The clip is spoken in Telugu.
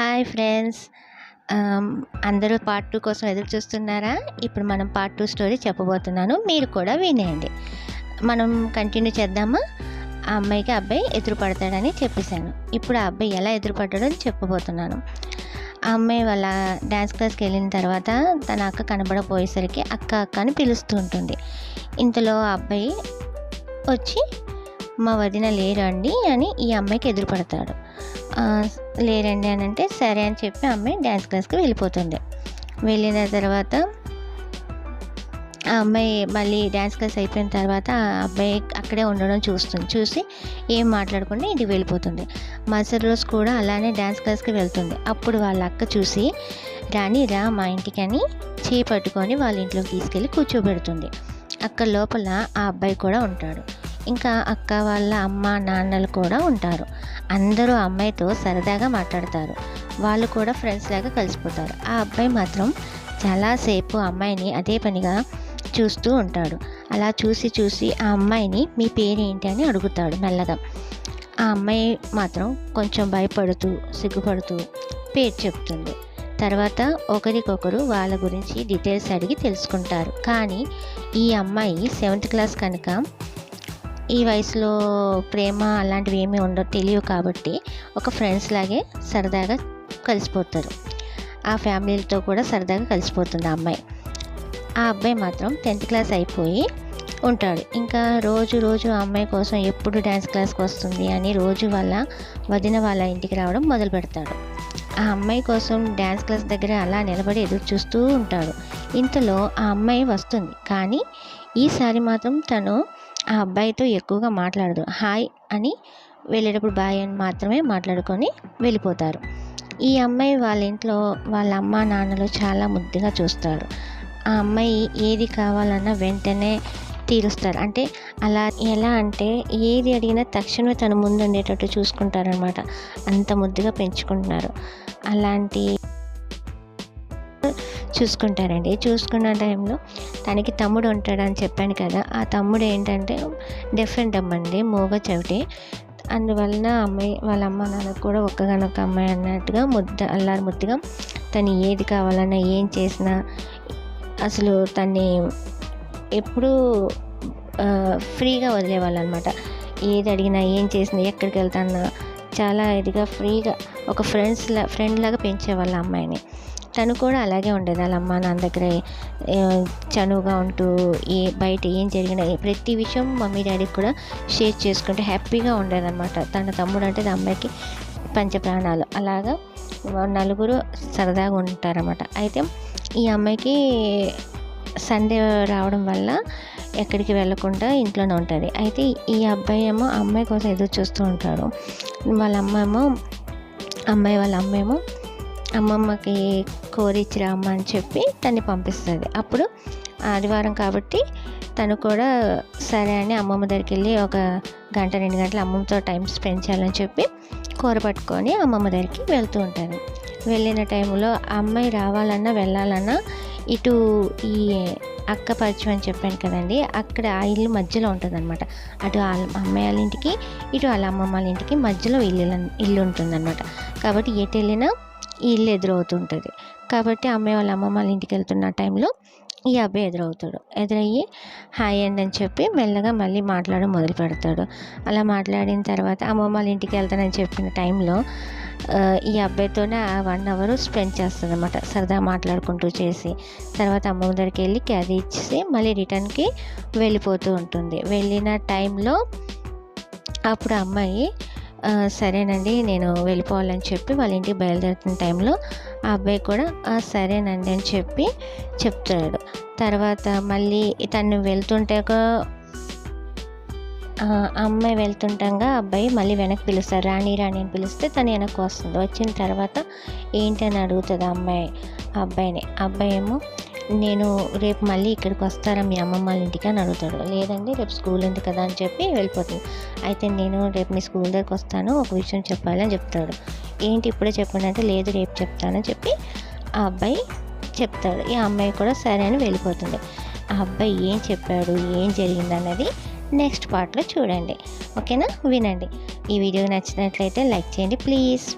Hi friends. అందరూ పార్ట్ టూ కోసం ఎదురు చూస్తున్నారా? ఇప్పుడు మనం పార్ట్ టూ స్టోరీ చెప్పబోతున్నాను. మీరు కూడా వినేయండి. మనం కంటిన్యూ చేద్దామా? ఆ అమ్మాయికి అబ్బాయి ఎదురు పడతాడని చెప్పేశాను. ఇప్పుడు ఆ అబ్బాయి ఎలా ఎదురు పడ్డాడో చెప్పబోతున్నాను. ఆ అమ్మాయి వాళ్ళ డ్యాన్స్ క్లాస్కి వెళ్ళిన తర్వాత తన అక్క కనబడపోయేసరికి అక్క అక్క అని పిలుస్తూ ఉంటుంది. ఇంతలో ఆ అబ్బాయి వచ్చి మా వదిన లేరు అండి అని ఈ అమ్మాయికి ఎదురు పడతాడు లేరండి అని అంటే సరే అని చెప్పి అమ్మాయి డ్యాన్స్ క్లాస్కి వెళ్ళిపోతుంది. వెళ్ళిన తర్వాత ఆ అమ్మాయి మళ్ళీ డ్యాన్స్ క్లాస్ అయిపోయిన తర్వాత ఆ అబ్బాయి అక్కడే ఉండడం చూస్తుంది. చూసి ఏం మాట్లాడకుండా ఇంటికి వెళ్ళిపోతుంది. మరుసటి రోజు కూడా అలానే డ్యాన్స్ క్లాస్కి వెళ్తుంది. అప్పుడు వాళ్ళ అక్క చూసి రాని రా మా ఇంటికి అని చేపట్టుకొని వాళ్ళ ఇంట్లోకి తీసుకెళ్ళి కూర్చోబెడుతుంది. అక్కడ లోపల ఆ అబ్బాయి కూడా ఉంటాడు. ఇంకా అక్క వాళ్ళ అమ్మ నాన్నలు కూడా ఉంటారు. అందరూ అమ్మాయితో సరదాగా మాట్లాడతారు. వాళ్ళు కూడా ఫ్రెండ్స్ లాగా కలిసిపోతారు. ఆ అబ్బాయి మాత్రం చాలాసేపు అమ్మాయిని అదే పనిగా చూస్తూ ఉంటాడు. అలా చూసి చూసి ఆ అమ్మాయిని మీ పేరేంటి అని అడుగుతాడు మెల్లగా. ఆ అమ్మాయి మాత్రం కొంచెం భయపడుతూ సిగ్గుపడుతూ పేరు చెప్తుంది. తర్వాత ఒకరికొకరు వాళ్ళ గురించి డీటెయిల్స్ అడిగి తెలుసుకుంటారు. కానీ ఈ అమ్మాయి సెవెంత్ క్లాస్ కనుక ఈ వయసులో ప్రేమ అలాంటివి ఏమీ ఉండవు తెలియవు కాబట్టి ఒక ఫ్రెండ్స్ లాగే సరదాగా కలిసిపోతారు. ఆ ఫ్యామిలీలతో కూడా సరదాగా కలిసిపోతుంది ఆ అమ్మాయి. ఆ అబ్బాయి మాత్రం టెన్త్ క్లాస్ అయిపోయి ఉంటాడు. ఇంకా రోజు రోజు ఆ అమ్మాయి కోసం ఎప్పుడు డ్యాన్స్ క్లాస్కి వస్తుంది అని రోజు వాళ్ళ వదిన వాళ్ళ ఇంటికి రావడం మొదలు పెడతాడు ఆ అమ్మాయి కోసం డ్యాన్స్ క్లాస్ దగ్గర అలా నిలబడి ఎదురు చూస్తూ ఉంటాడు. ఇంతలో ఆ అమ్మాయి వస్తుంది. కానీ ఈసారి మాత్రం తను ఆ అబ్బాయితో ఎక్కువగా మాట్లాడదు. హాయ్ అని వెళ్ళేటప్పుడు బాయ్ అని మాత్రమే మాట్లాడుకొని వెళ్ళిపోతారు. ఈ అమ్మాయి వాళ్ళ ఇంట్లో వాళ్ళ అమ్మ నాన్నలు చాలా ముద్దుగా చూస్తారు. ఆ అమ్మాయి ఏది కావాలన్నా వెంటనే తీరుస్తారు. అంటే అలా ఎలా అంటే ఏది అడిగినా తక్షణమే తన ముందు ఉండేటట్టు చూసుకుంటారనమాట అంత ముద్దుగా పెంచుకుంటున్నారు. అలాంటి చూసుకుంటారండి. చూసుకున్న టైంలో తనకి తమ్ముడు ఉంటాడని చెప్పాను కదా ఆ తమ్ముడు ఏంటంటే డిఫరెంట్ అమ్మండి మూగ చెవిటి. అందువలన అమ్మాయి వాళ్ళ అమ్మ నాన్నకు కూడా ఒక్కగానొక్క అమ్మాయి అన్నట్టుగా ముద్ద అల్లారు ముద్దుగా తను ఏది కావాలన్నా ఏం చేసినా అసలు తన్ని ఎప్పుడూ ఫ్రీగా వదిలేవాళ్ళు అనమాట ఏది అడిగినా ఏం చేసినా ఎక్కడికి వెళ్తానా చాలా ఇదిగా ఫ్రీగా ఒక ఫ్రెండ్స్లా ఫ్రెండ్ లాగా పెంచేవాళ్ళ అమ్మాయిని. తను కూడా అలాగే ఉండేది. వాళ్ళ అమ్మ నాన్న దగ్గర చనువుగా ఉంటూ ఏ బయట ఏం జరిగినా ప్రతి విషయం మమ్మీ డాడీకి కూడా షేర్ చేసుకుంటూ హ్యాపీగా ఉండేదన్నమాట తన తమ్ముడు అంటే అమ్మాయికి పంచప్రాణాలు. అలాగా నలుగురు సరదాగా ఉంటారన్నమాట అయితే ఈ అమ్మాయికి సండే రావడం వల్ల ఎక్కడికి వెళ్ళకుండా ఇంట్లోనే ఉంటుంది. అయితే ఈ అబ్బాయి ఏమో అమ్మాయి కోసం ఎదురు చూస్తూ ఉంటాడు. వాళ్ళ అమ్మ ఏమో అమ్మాయి వాళ్ళ అమ్మ ఏమో అమ్మమ్మకి కోరిచ్చిరా అమ్మ అని చెప్పి తన్ని పంపిస్తుంది. అప్పుడు ఆదివారం కాబట్టి తను కూడా సరే అని అమ్మమ్మ దగ్గరికి వెళ్ళి ఒక గంట రెండు గంటలు అమ్మమ్మతో టైం స్పెండ్ చేయాలని చెప్పి కూర పట్టుకొని అమ్మమ్మ దగ్గరికి వెళ్తూ ఉంటాను వెళ్ళిన టైంలో అమ్మాయి రావాలన్నా వెళ్ళాలన్నా ఇటు ఈ అక్క పరిచయం అని చెప్పాను కదండి అక్కడ ఆ ఇల్లు మధ్యలో ఉంటుందన్నమాట. అటు అమ్మాయి వాళ్ళ ఇంటికి ఇటు వాళ్ళ అమ్మమ్మ వాళ్ళ ఇంటికి మధ్యలో ఇల్లు ఇల్లు ఉంటుందన్నమాట. కాబట్టి ఎటు వెళ్ళినా ఈ ఇల్లు ఎదురవుతుంటుంది. కాబట్టి అమ్మాయి వాళ్ళ అమ్మమ్మ వాళ్ళ ఇంటికి వెళ్తున్న టైంలో ఈ అబ్బాయి ఎదురవుతాడు. ఎదురయ్యి హాయ్ అండి అని చెప్పి మెల్లగా మళ్ళీ మాట్లాడడం మొదలు పెడతాడు. అలా మాట్లాడిన తర్వాత అమ్మమ్మ వాళ్ళ ఇంటికి వెళ్తానని చెప్పిన టైంలో ఈ అబ్బాయితోనే ఆ వన్ అవర్ స్పెండ్ చేస్తుంది అనమాట సరదా మాట్లాడుకుంటూ చేసి తర్వాత అమ్మమ్మ దగ్గరికి వెళ్ళి క్యారీ ఇచ్చేసి మళ్ళీ రిటర్న్కి వెళ్ళిపోతూ ఉంటుంది. వెళ్ళిన టైంలో అప్పుడు అమ్మాయి సరేనండి నేను వెళ్ళిపోవాలని చెప్పి వాళ్ళ ఇంటికి బయలుదేరుతున్న టైంలో ఆ అబ్బాయి కూడా సరేనండి అని చెప్పి చెప్తాడు తర్వాత మళ్ళీ తను వెళ్తుంటే అమ్మాయి వెళ్తుండగా అబ్బాయి మళ్ళీ వెనక్కి పిలుస్తారు. రాణి రాణి అని పిలిస్తే తను వెనక్కి వస్తుంది. వచ్చిన తర్వాత ఏంటి అని అడుగుతుంది అమ్మాయి అబ్బాయిని. అబ్బాయి ఏమో నేను రేపు మళ్ళీ ఇక్కడికి వస్తారా మీ అమ్మమ్మ వాళ్ళ ఇంటికి అని అడుగుతాడు. లేదండి రేపు స్కూల్ ఉంది కదా అని చెప్పి వెళ్ళిపోతుంది. అయితే నేను రేపు మీ స్కూల్ దగ్గరకు వస్తాను ఒక విషయం చెప్పాలని చెప్తాడు. ఏంటి ఇప్పుడే చెప్పండి అంటే లేదు రేపు చెప్తానని చెప్పి ఆ అబ్బాయి చెప్తాడు. ఈ అమ్మాయి కూడా సరే అని వెళ్ళిపోతుంది. ఆ అబ్బాయి ఏం చెప్పాడు ఏం జరిగింది అన్నది నెక్స్ట్ పార్ట్లో చూడండి. ఓకేనా? వినండి. ఈ వీడియో నచ్చినట్లయితే లైక్ చేయండి ప్లీజ్.